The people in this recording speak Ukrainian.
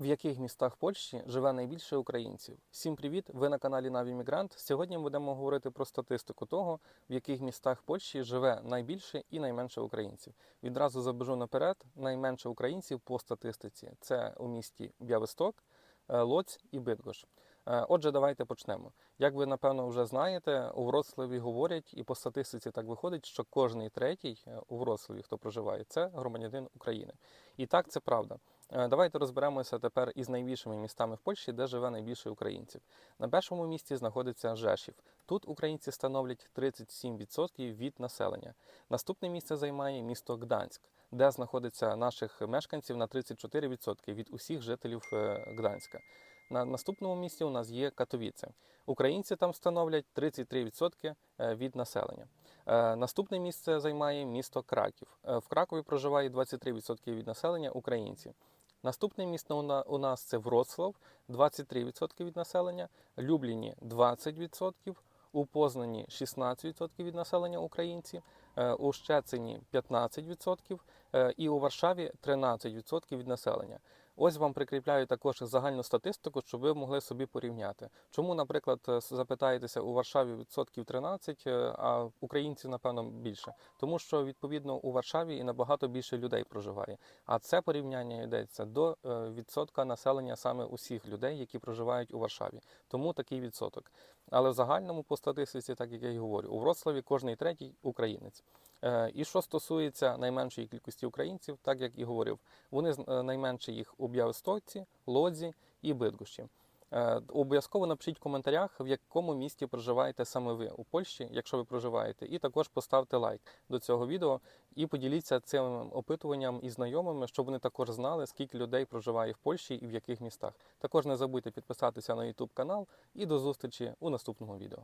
В яких містах Польщі живе найбільше українців? Всім привіт! Ви на каналі Наві Мігрант. Сьогодні будемо говорити про статистику того, в яких містах Польщі живе найбільше і найменше українців. Відразу забежу наперед. Найменше українців по статистиці це у місті Бявисток, е, Лоць і Бидгош. Е, Отже, давайте почнемо. Як ви напевно вже знаєте, у Вроцлаві говорять, і по статистиці так виходить, що кожний третій е, у Вроцлаві, хто проживає, це громадянин України. І так це правда. Е, Давайте розберемося тепер із найбільшими містами в Польщі, де живе найбільше українців. На першому місці знаходиться Жешів. Тут українці становлять 37% від населення. Наступне місце займає місто Гданськ, де знаходиться наших мешканців на 34% від усіх жителів е, Гданська. На наступному місці у нас є Катовіце. Українці там становлять 33% е, від населення. Наступне місце займає місто Краків. В Кракові проживає 23% від населення українці. Наступне місто у нас це Вроцлав, 23% від населення, Любліні 20%, у Познані 16% від населення українці, е, у Щецині 15% е, і у Варшаві 13% від населення. Ось вам прикріпляю також загальну статистику, щоб ви могли собі порівняти. Чому, наприклад, е, запитаєтеся у Варшаві відсотків 13, е, а українців, напевно, більше? Тому що відповідно у Варшаві і набагато більше людей проживає. А це порівняння йдеться до е, відсотка населення саме усіх людей, які проживають у Варшаві. Тому такий відсоток. Але в загальному по статистиці, так як я й говорю, у Вроцлаві кожний третій українець. Е, І що стосується найменшої кількості українців, так як і говорив, вони е, найменше їх у Бявистоці, Лодзі і Бидгощі. Е, Обов'язково напишіть в коментарях, в якому місті проживаєте саме ви у Польщі, якщо ви проживаєте, і також поставте лайк до цього відео і поділіться цим опитуванням із знайомими, щоб вони також знали, скільки людей проживає в Польщі і в яких містах. Також не забудьте підписатися на YouTube канал і до зустрічі у наступному відео.